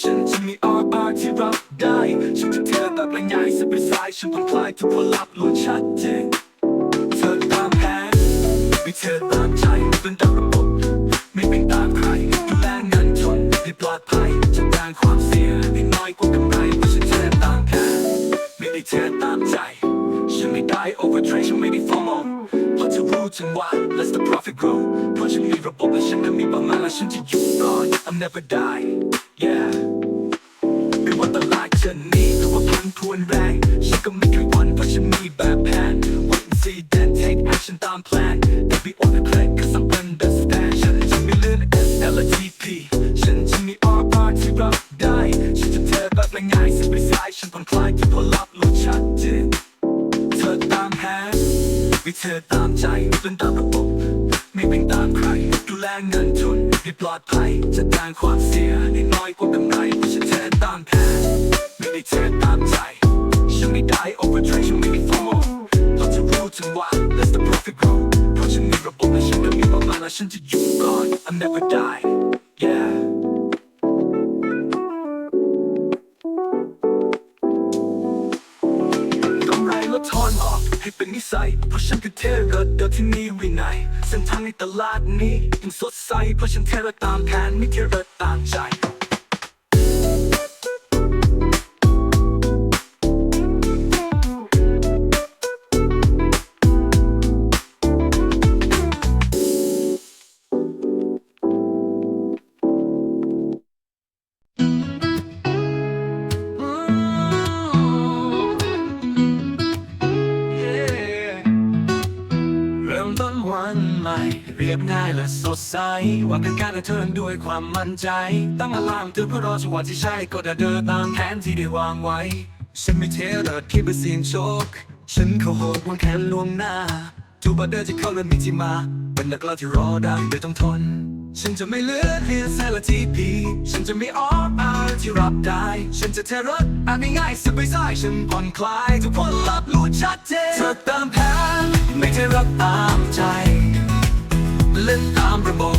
ฉันจะมี R R ที่รับได้ ฉันจะเทแบบง่ายๆสบายสายฉันต้องคลายทุกผลลัพธ์ล้วนชัดเจนเธอตามแผนไม่เธอตามใจเป็นตามระบบไม่เป็นตามใครดูแลเงินจนให้ปลอดภัยจัดการความเสียให้น้อยกว่ากำไรเพราะฉันเธอตามแผนไม่ได้เธอตามใจฉันไม่ได้ overtrade ฉันไม่ได้ FOMO เพราะเธอรู้จังหวะ let the profit grow เพราะฉันมีระบบและฉันนั้นมีประมาณและฉันจะอยู่รอด I'm never die ธอตามใจเป็นตามระบบ ไม่เป็นตามใคร ดูแลเงินทุนให้ปลอดภัยจัดการความเสียให้น้อยกว่ากำไรเพราะฉันเธอตามแผนไม่ได้เธอตามใจฉันไม่ได้ overtrade ฉันไม่ได้ FOMO เราจะรู้จังหวะ let the profit grow เพราะฉันมีระบบและฉันนั้นมีประมาณและฉันจะอยู่รอด I'm never die เป็นนิสัย เพราะฉันคือเทเรดเดอที่มีวินัยเส้นทางในตลาดนี้ยังสดใส เพราะฉันเทเรตามแผนไม่เทเรดตามใจ ยบง่ายและสดใสว่าเป็นการเทิร์นด้วยความมั่นใจ ตั้งอะลามเตือนเพื่อรอจังหวะที่ใช่ก็จะเดินตามแผนที่ได้วางไว้ ฉันไม่เทเระที่เพื่อเสียงโชค ฉันเขาโหดวางแขนล่วงหน้าทุกบัตเดอร์ที่เข้าเริ่มมีที่มา เป็นนักล่าที่รอได้โดยต้องทน ฉันจะไม่เลือกเพียงแค่ลทีพีฉันจะไม่ออฟอาร์ที่รับได้ ฉันจะเทรดอ่านง่ายๆสบายสายฉันผ่อนคลายทุกผลลัพธ์รู้ชัดเจนเธอตามแผนไม่เทรดตามใจ เล่นตามระบบ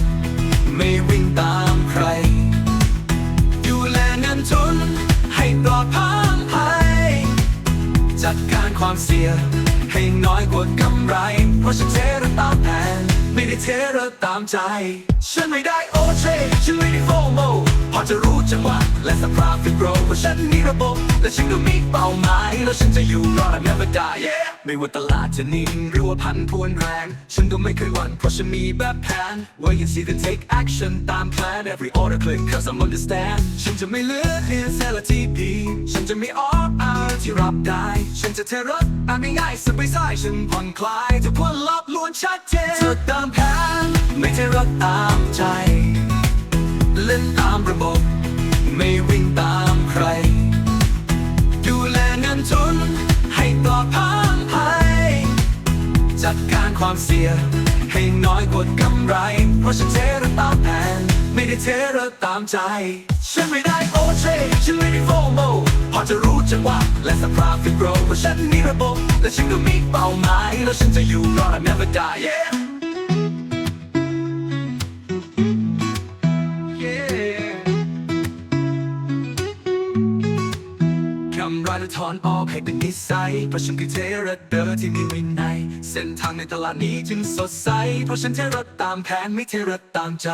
ไม่วิ่งตามใคร ดูแลเงินทุนให้ปลอดภัย จัดการความเสี่ยงให้น้อยกว่ากำไร เพราะฉันเทระตามแผน ไม่ได้เทระตามใจ ฉันไม่ได้โอเทฉันไม่ได้โฟโม พอจะรู้จังหวะและสภาพฟิโรเพราะฉันมีระบบ และฉันก็มีเป้าหมาย แล้วฉันจะอยู่รอด never die yeah ไม่ว่าตลาดจะนิ่งหรือว่าพันพวนแรง ฉันก็ไม่เคยหวั่นเพราะฉันมีแบบแผน Wait and see the take action ตาม plan every order click cause I'm understand ฉันจะไม่เลือกเพียงแค่ลทีพีฉันจะมี RR ที่รับได้ ฉันจะเทรดอ่านง่ายๆสบายสายฉันผ่อนคลายทุกผลลัพธ์ล้วนชัดเจนเธอตามแผน ไม่เทรดตามใจ เล่นตามระบบ ไม่วิ่งตามใคร ดูแลเงินทุนให้ปลอดภัยจัดการความเสี่ยงให้น้อยกว่ากำไร เพราะฉันเทระตามแผน ไม่ได้เทระตามใจ ฉันไม่ได้โอเทฉันไม่ได้โฟโมพอจะรู้จังหวะและสภาพฟิโรเพราะฉันมีระบบ และฉันก็มีเป้าหมาย แล้วฉันจะอยู่รอด I never die yeah อนออกให้เป็นนิสัย เพราะฉันคือเทระเดอร์ที่มีวินัย เส้นทางในตลาดนี้จึงสดใส เพราะฉันเทระตามแผนไม่เทระตามใจ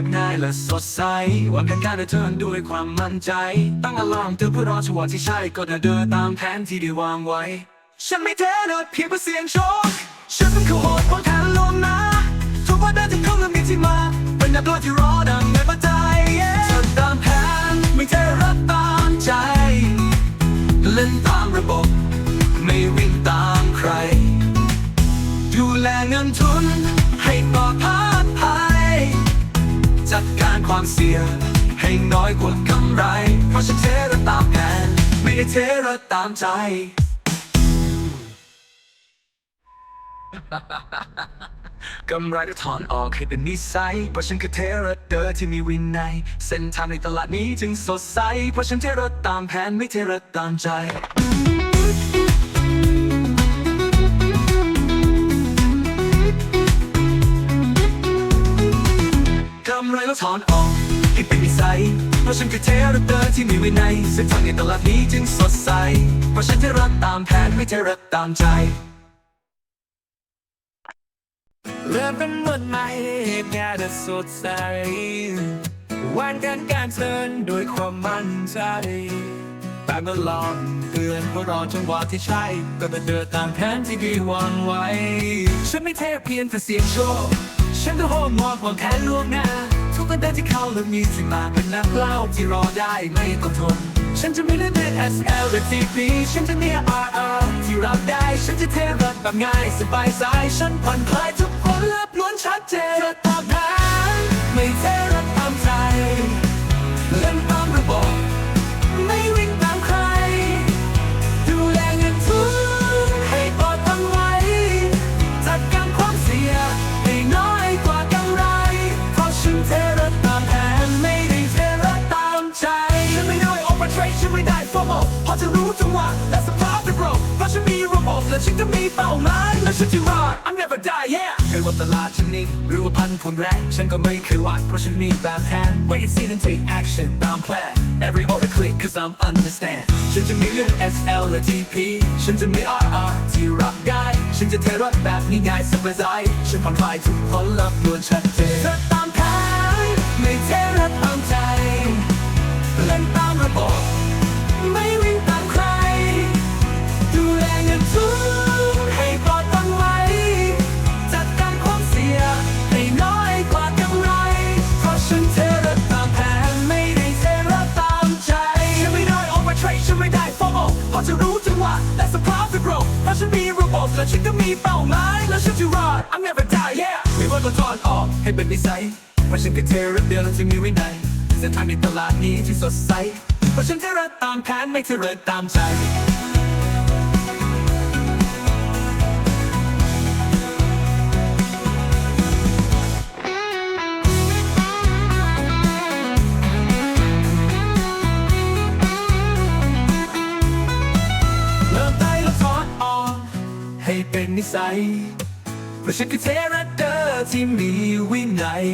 ยบง่ายและสดใสวันกันการเดินด้วยความมั่นใจ ตั้งอารมณ์เตือนเพื่อรอจังหวะที่ใช่ก็เดินตามแผนที่ได้วางไว้ ฉันไม่เทเดิเพียงเพื่อเสี่ยงโชค ฉันเป็นขโหดบนแทนลมนะทุกวันเดินถึงเขาเริ่มมีที่มาเป็นนักดนที่รอดังในปัจจัย ความเสี่ยงให้น้อยกว่ากำไร เพราะฉันเทระตามแผน ไม่ได้เทระตามใจ กำไรก็ถอนออกให้เป็นนิสัย เพราะฉันคือเทระเดอร์ที่มีวินัย เส้นทางในตลาดนี้จึงสดใส เพราะฉันเทระตามแผนไม่เทระตามใจำไรแล้วถอนออกให้เป็นนิสัยเพราะฉันคือเทรเดอร์ที่มีวินัยเส้นทางในตลาดนี้จึงสดใส เพราะฉันเทระตามแผนไม่เทระตามใจเริ่มเป็นวันใหม่งานจะสดใสวันการการเทินด้วยความมั่นใจแต่เมื่อลองเตือนเพราะรอจังหวะที่ใช่ ก็จะเดินตามแผนที่ดีวางไว้ ฉันไม่เทเพียงแต่เสียงโชคฉันจะโหมมองวางแผนล่วงหน้า ก็ได้ที่เขาเริ่มมีสิ่งมาเป็นนักเล่าที่รอได้ไม่ต้องทน ฉันจะไม่เล่นเป็น SL หรือ TP ฉันจะมี RR ที่รับได้ ฉันจะเทรัดแบบง่ายสบายสาย ฉันผ่อนคลายทุกคนและล้วนชัดเจนตามแผนไม่เทรัดตามใจ ไม่ได้ฟอร์มอลเพราะจะรู้จังหวะและสภาพเป็นโรเพราะฉันมีระบบและฉันก็มีเป้าหมายและฉันจะรอด I'm never die yeah เคยว่าตลาดฉันนิ่งหรือว่าพันผลแรงฉันก็ไม่เคยวัดเพราะฉันมีแบบแผน Wait and see then take action ตามแพลน Every order click cause I'm understand ฉันจะมีเรื่อง SL และ TP ฉันจะมี RR ที่รับได้ฉันจะเทรถแบบง่ายๆสบายใจฉันผ่อนคลายทุกผลลัพธ์ล้วนชัดเจนเธอตามแผนไม่เทรตามใจเล่นตามระบบ อลเพราะจะรู้จังหวะและสภาพเป็นโรคเพราะฉันมีระบบและฉันก็มีเป้าหมายและฉันจะรอด I'm never die yeah ไม่ว่าก็ถอนออกให้เป็นนิสัยเพราะฉันคือเทระเดียวและจะมีวินัยเส้นทางในตลาดนี้ที่สดใสเพราะฉันเทระตามแผนไม่เทระตามใจ นิสัยเพราะฉันคือเทระเดอร์ที่มีวินัย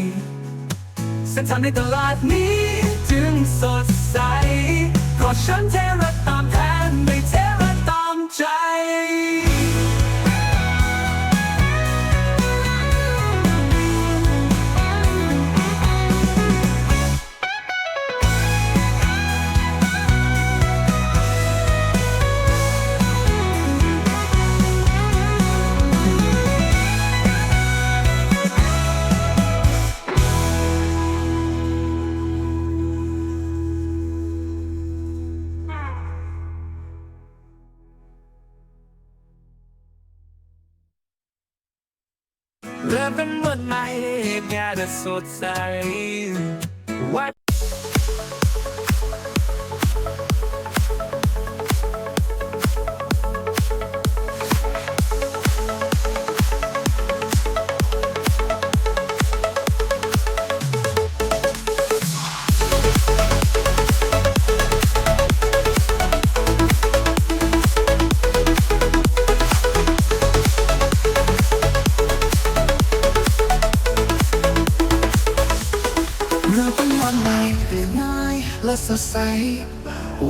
เส้นทางในตลาดนี้จึงสดใสเพราะฉันเทระตามแทนไม่เทระตามใจ งานจะสดใส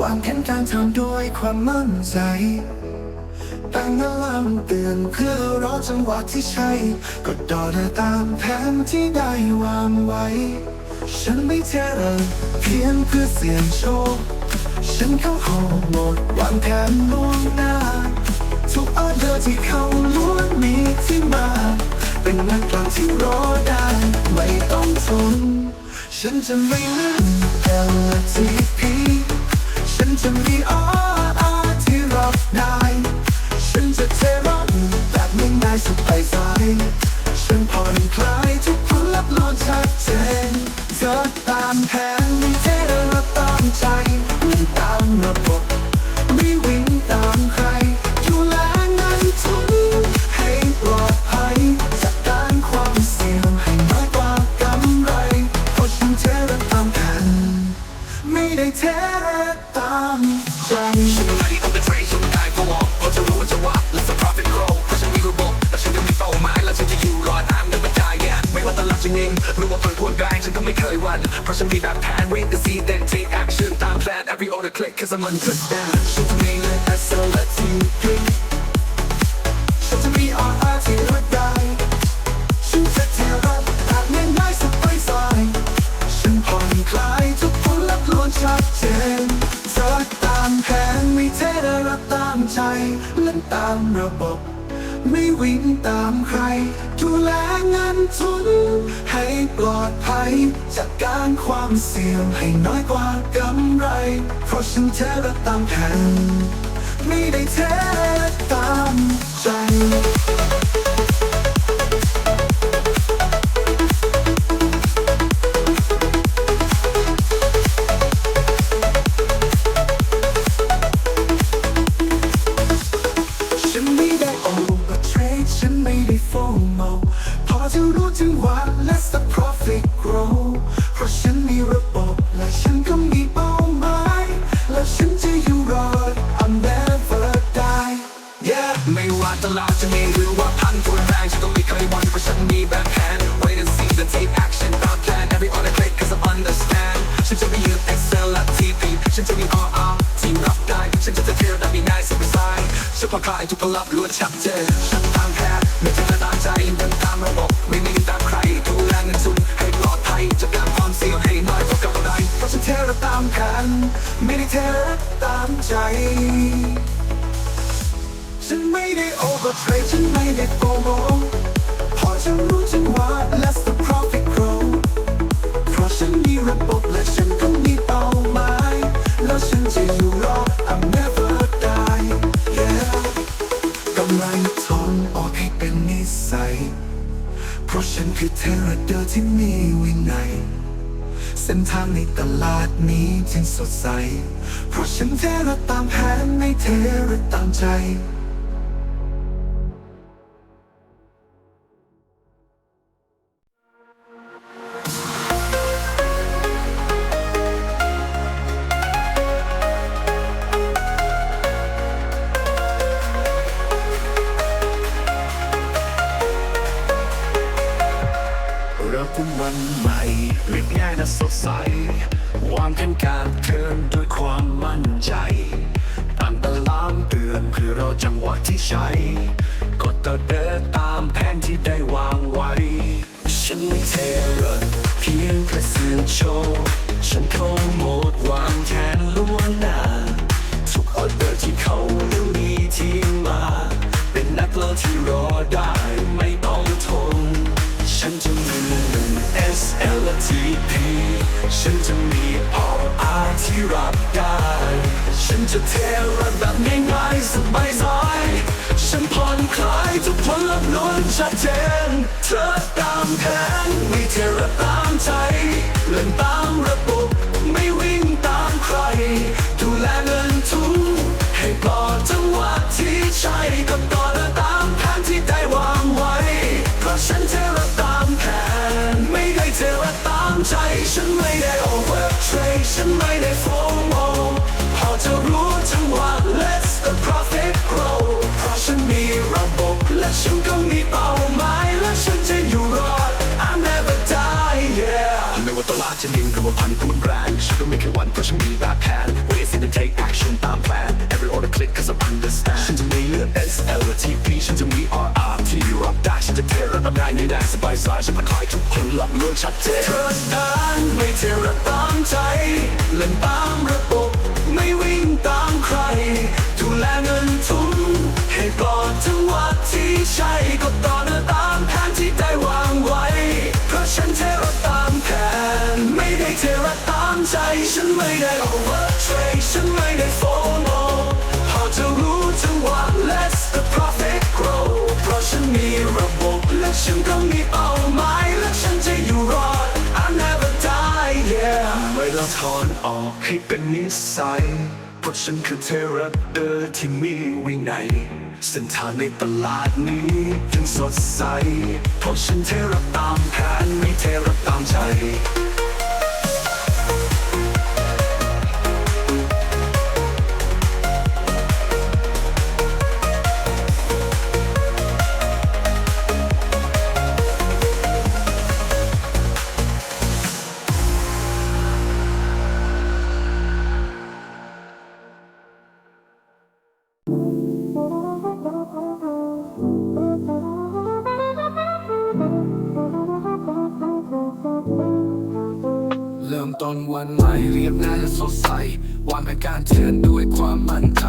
วางแผนการทำด้วยความมั่นใจแต่ตั้งอลามเตือนเพื่อรอจังหวะที่ใช่กดดอเดตามแผนที่ได้วางไว้ ฉันไม่เทเรเพียงเพื่อเสี่ยงโชค ฉันเข้าห้องหมดวางแผนล่วงหน้า ทุกออเดอร์ที่เข้าล้วนมีที่มา เป็นนักกลางที่รอได้ ไม่ต้องทนฉันจะไม่ลืม LTP ฉั ตามใคร ดูแลเงินทุน ให้ปลอดภัย จากการความเสี่ยงให้น้อยกว่ากำไร เพราะฉันเทระตามแผนไม่ได้เทตามใจายฉันผ่อคลายทุกผลลัพธ์ล้วนชัดเจนฉันตามแผนไม่เจอตามใจเดินตามระบบไม่มีตามใครดูแลเงินทุนให้ปลอดภัยจัดการความเสี่ยงให้น้อยกว่ากำไรเพราะฉันเทระตามแผนไม่ได้เทระตามใจฉันไม่ได้โอเวอร์เทรดฉันไม่ได้โปรโมพอฉันรู้จังว่า let the profit grow เพราะฉันมีระบบและฉันก็มีเป้าหมายแล้วฉันจะอยู่ คือเทรดเดอร์ที่มีวินัย เส้นทางในตลาดนี้จึงสดใส เพราะฉันเทระตามแผนไม่เทระตามใจ จังหวะที่ใช้กดต่อเดินตามแผนที่ได้วางไว้ ฉันไม่เทเรนเพียงแค่เสื่อโชว์ฉันเข้าโหมดวางแผนล่วงหน้าทุกออเดอร์ที่เขานั้นมีที่มา เป็นนักเล่าที่รอได้ไม่ต้องทน ฉันจะมีหนึ่ง S L T P ฉันจะมี R R ที่รับได้ ฉันจะเทระแบบง่ายๆสบายสายฉันผ่อนคลายทุกผลลัพธ์ล้วนชัดเจน เธอตามแผนไม่เทระตามใจเล่นตามระบบไม่วิ่งตามใคร ดูแลเงินทุกให้ปลอดจังหวะที่ใช่ก็ แบบแผน Wait and see then take action ตามแผน Every order click cause I understand ฉันจะไม่เลือก S L T P ฉันจะมี RR ที่รับได้ฉันจะเทระดับได้ในแดนสบายสายฉันผ่อนคลายทุกคนหลับล้วนชัดเจนเธอดันไม่เทระตามใจเล่นตามระบบไม่วิ่งตามใครดูแลเงินทุนให้ปลอดจังหวะที่ใช่ก็ต่อเนื้อตามแผนที่ได้วางไว้ ฉันไม่ได้ overtrade ฉันไม่ได้ FOMO พอจะรู้จังหวะ let's the profit grow เพราะฉันมีระบบและฉันก็มีเป้าหมายและฉันจะอยู่รอด I never die yeah ไม่ต้องถอนออกให้เป็นนิสัยเพราะฉันคือเทรดเดอร์ที่มีวินัยเส้นทางในตลาดนี้ยังสดใสเพราะฉันเทรดตามแผนไม่เทรดตามใจ ต้นวันใหม่เรียบง่ายและสดใสวางแผนการเทินด้วยความมั่นใจ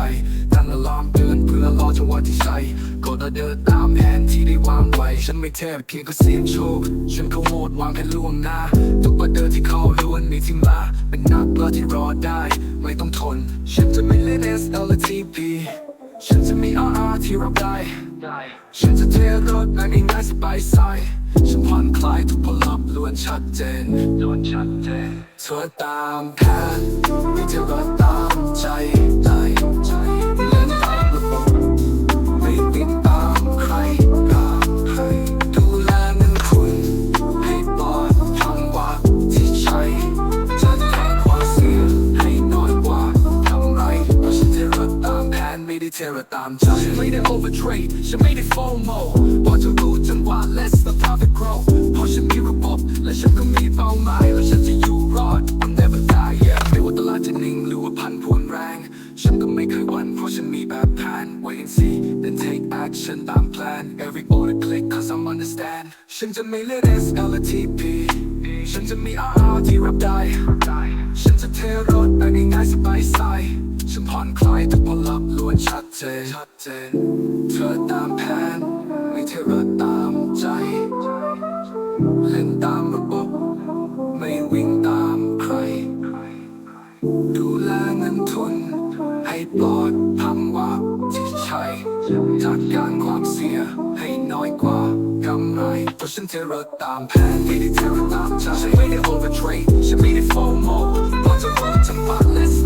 ตั้งอลอมเตือนเพื่อรอจังหวะที่ใช่กดเดินตามแผนที่ได้วางไว้ ฉันไม่แทบเพียงก็เสียงโชค ฉันก็โหมดวางแผนล่วงหน้า ทุกประเดินที่เข้าล้วนมีที่มา เป็นนักเล่าที่รอได้ ไม่ต้องทน ฉันจะไม่เล่น SL TP ฉันจะมี RR ที่รับได้ ฉันจะเทรถนั่งง่ายสบายใจ ฉันผ่อนคลายทุกพลังล้วนชัดเจนล้วนชัดเจนเธอตามแผนมีเธอก็ตามใจใจใจ เล่นตามระบบไม่วิ่งตามใคร ดูแลเงินทุน ให้ปลอดพังว่าที่ใช่จัดการความเสี่ยงให้น้อยกว่ากำไรเพราะฉันเทรดตามแผนไม่ได้เทรดตามใจฉันไม่ได้ overtrade ฉันไม่ได้ FOMO พอจะรู้จังหวะ let's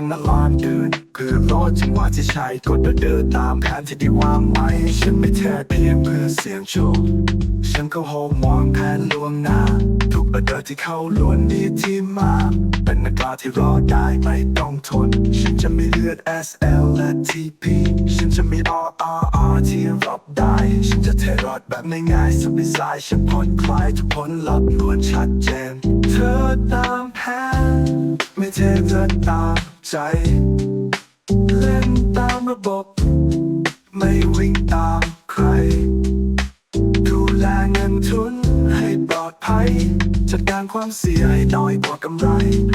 ้งนลานเดินคือรอจังหวะที่ใช่กดเดินตามแผนที่ได้วางไว้ฉันไม่แท้เพียงเพื่อเสียงโชคฉันก็โฮมวางแผนล่วงหน้า ทุกประเดินที่เข้าล้วนดีที่มา เป็นนักกล้าที่รอได้ไม่ต้องทน ฉันจะไม่เลือด SL และ TP ฉันจะมี RRR ที่รับได้ ฉันจะเทรอดแบบง่ายๆสบายใจฉันผ่อนคลายทุกผลลัพธ์ล้วนชัดเจน เธอตามแผนไม่เทเธอตาม ใจ เล่นตามระบบ ไม่วิ่งตามใคร ดูแลเงินทุนให้ปลอดภัย จัดการความเสี่ยงให้น้อยกว่ากำไร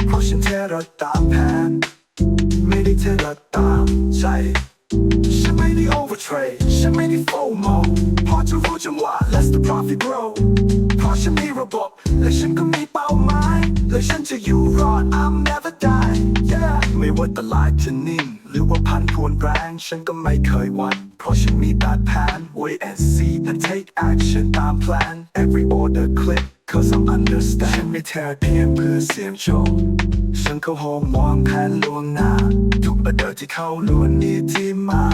เพราะฉันเทระตามแผน ไม่ได้เทระตามใจฉันไม่ได้ overtrade ฉันไม่ได้ FOMO พอจะรู้จังหวะ let the profit grow เพราะฉันมีระบบ และฉันก็มีเป้าหมาย และฉันจะอยู่รอด I'm never die ว่าตลาดจะนิ่ง หรือว่าพันพวนแรง ฉันก็ไม่เคยหวันเพราะฉันมีแบบแผน wait and see and take action ตาม plan every order click cause I'm understand ฉันไม่แท้เพียงเพื่อเสียงโชคฉันเข้าห้องมองแผนล่วงหน้า ทุกประเดิที่เข้าล้วนนี้ที่มา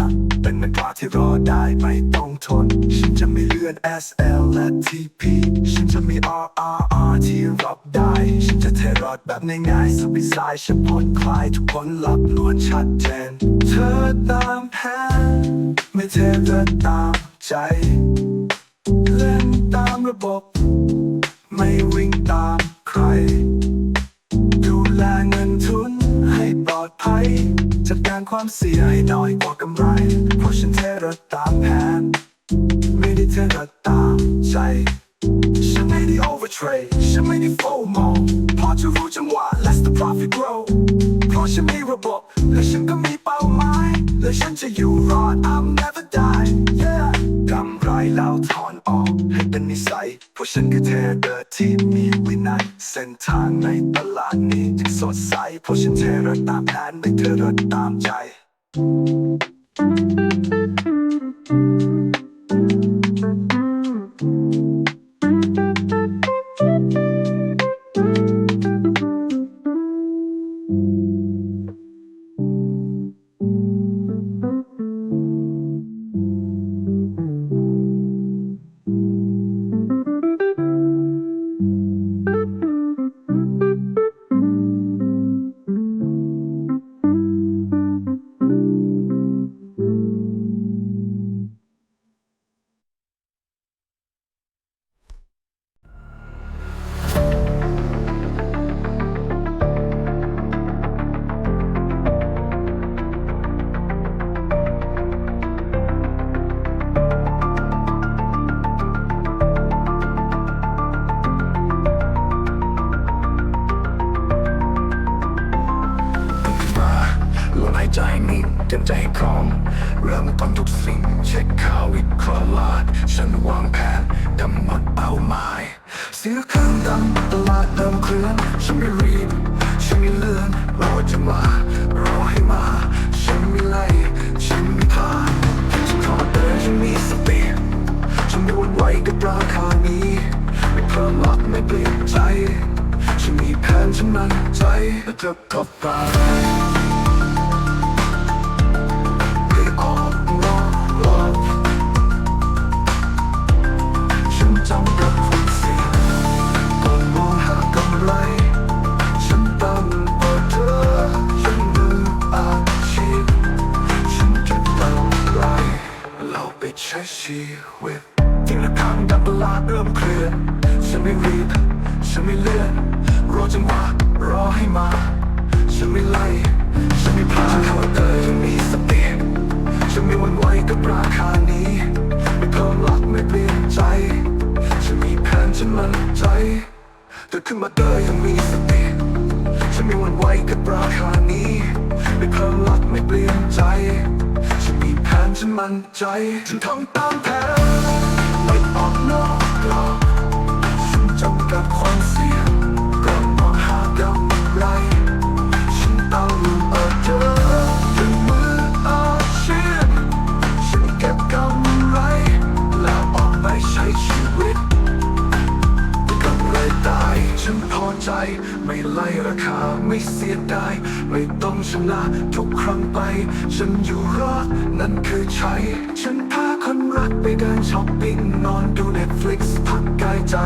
เป็นนักกว่าที่รอได้ไม่ต้องทน ฉันจะไม่เลื่อน SL และ TP ฉันจะมี RRR ที่รับได้ ฉันจะเทรอดแบบง่ายๆสบายสายฉันผ่อนคลายทุกคนหลับล้วนชัดเจน เธอตามแผนไม่เทเธอตามใจ เล่นตามระบบ ไม่วิ่งตามใคร ดูแลเงินทุนให้ปลอดภัย จัดการความเสี่ยงให้น้อยกว่ากำไร เพราะฉันเทระตามแผน ไม่ได้เทระตามใจ ฉันไม่ได้ overtrade ฉันไม่ได้ FOMO พอจะรู้จังหวะ let the profit grow เพราะฉันมีระบบ และฉันก็มีเป้าหมาย และฉันจะอยู่รอด I'm never die yeah กำไรแล้วถอน นิสัยเพราะฉันคือเทเดอร์ที่มีวินัย เส้นทางในตลาดนี้จึงสดใสเพราะฉันเทระตามแผนไม่เทระตามใจังตลาดเริ่มเคลื่อนฉันไม่รีบฉันไม่เลื่อนรอจะมารอให้มา ฉันไม่ไล่ฉันไม่พาฉันขอเดินฉันมีสติฉันไม่หวั่นไหวกับราคานี้ ไม่เพิ่มลักไม่เปลี่ยนใจ ฉันมีแผนฉันมั่นใจและเธอก็ไปไช้ชีวิตที่ละครั้งดับตลาดเริ่มเคลื่อนฉันไม่รีบฉันไม่เลื่อนรอจังหวะรอให้มา ฉันไม่ไล่ฉันไม่พลาดเข้าเตยฉันมีสติฉันไม่หวั่นไหวกับราคานี้ ไม่เพิ่มลักไม่เปลี่ยนใจ ฉันมีแผนฉันมั่นใจเธอขึ้นมาเตยยังมีสติฉันไม่หวั่นไหวกับราคานี้ ไม่เพิ่มลักไม่เปลี่ยนใจ นมีแผนฉันมั่นใจฉันทำตามแผนไม่ออกนอกกรอบฉันจำกัดความเสีย ไม่ไล่ราคาไม่เสียดายไม่ต้องชนะทุกครั้งไป ฉันอยู่รอดนั่นคือใช้ ฉันพาคนรักไปเดินช้อปปิ้งนอนดู Netflix พักกายใจ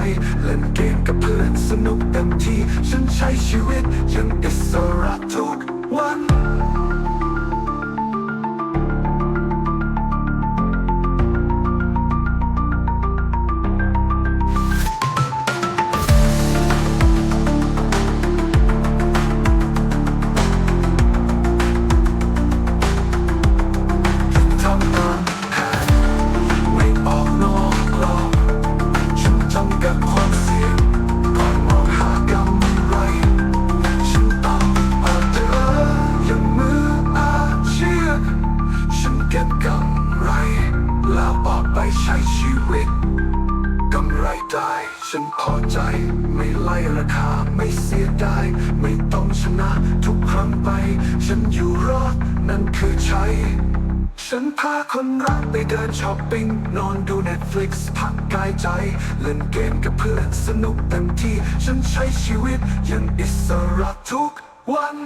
เล่นเกมกับเพื่อนสนุกเต็มที่ ฉันใช้ชีวิตยังอิสระทุกวันายได้ ฉันพอใจ ไม่ไล่ราคาไม่เสียดาย ไม่ต้องชนะทุกครั้งไป ฉันอยู่รอด นั่นคือใช้ฉันพาคนรักไปเดินช้อปปิ้ง นอนดู Netflix พักกายใจ เล่นเกมกับเพื่อนสนุกเต็มที่ ฉันใช้ชีวิตอย่างอิสระทุกวัน